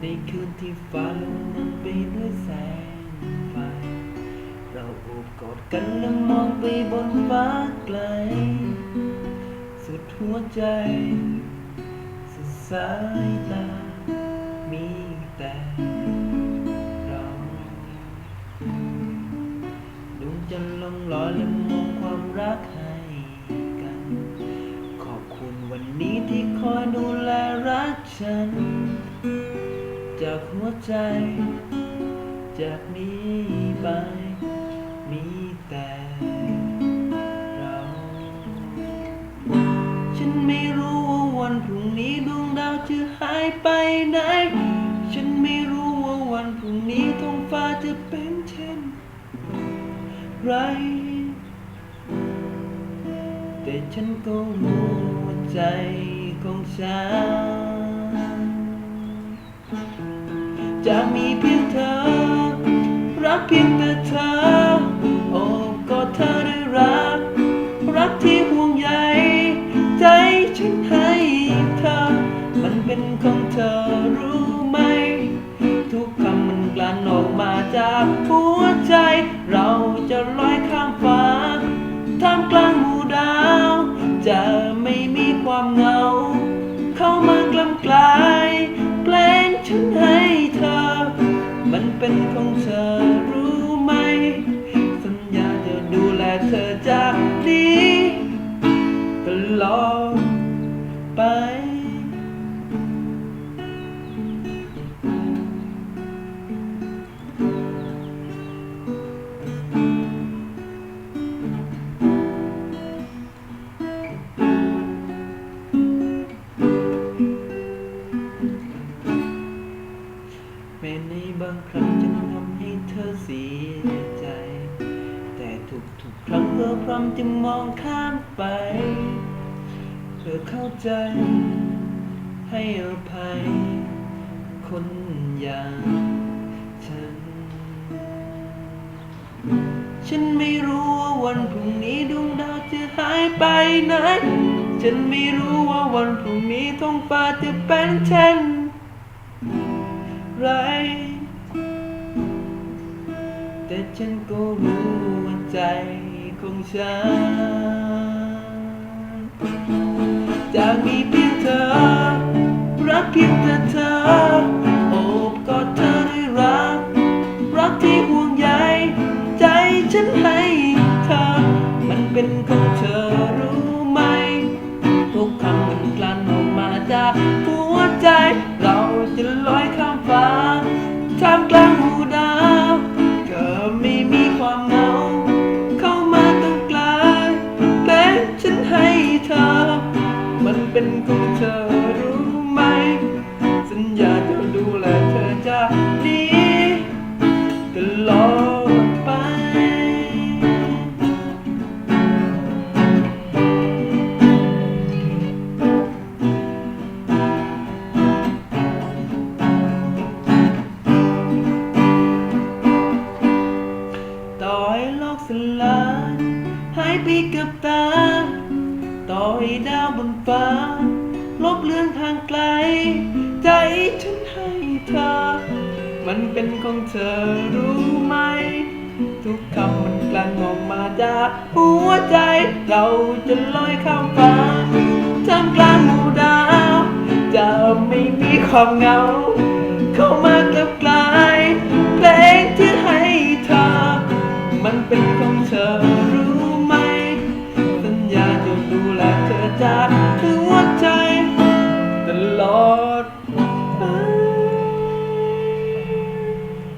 ในคืนที่ฟ้าลงมันไปด้วยแสงไฟ โอบกอดกันและมองไปบนฟ้าไกล สุดหัวใจ สุดสายตา มีแต่เราดวงจันทร์ลงลอยและมองความรักให้กัน ขอบคุณวันนี้ที่คอยดูแลรักฉัน จากหัวใจ จากนี้ไป แต่เรา ฉันไม่รู้ว่าวันพรุ่งนี้ดวงดาวจะหายไปไหน ฉันไม่รู้ว่าวันพรุ่งนี้ท้องฟ้าจะเป็นเช่นไร แต่ฉันก็รู้ว่าใจของฉันจะมีเพียงเธอ ลอดไป แม้ในบางครั้งจะทำให้เธอเสียใจ แต่ทุกๆครั้งเธอพร้อมจะมองข้ามไป ธอเข้าใจ ให้อภัย คนอย่างฉัน ฉันไม่รู้ว่าวันพรุ่งนี้ดวงดาวจะหายไปไหน ฉันไม่รู้ว่าวันพรุ่งนี้ท้องฟ้าจะเป็นเช่นไร แต่ฉันก็รู้ว่าใจของฉัน จะมีเพียงเธอ รักเพียงแต่เธอ โอบกอดเธอด้วยรัก รักที่ห่วงใยใจฉันให้เธอ มันเป็นของเธอรู้ไหม ทุกคำมันกลั่นออกมาจากหัวใจ เราจะลอยข้ามฟ้าท่ามกลาง สลายหายไปกับตา ต่อให้ดาวบนฟ้า ลบเลือนทางไกล ใจฉันให้เธอ มันเป็นของเธอรู้ไหม ทุกคำมันกลั่นออกมาจากหัวใจ เราจะลอยข้ามฟ้าท่ามกลางหมู่ดาว จะไม่มีความเหงาเข้ามากับกลา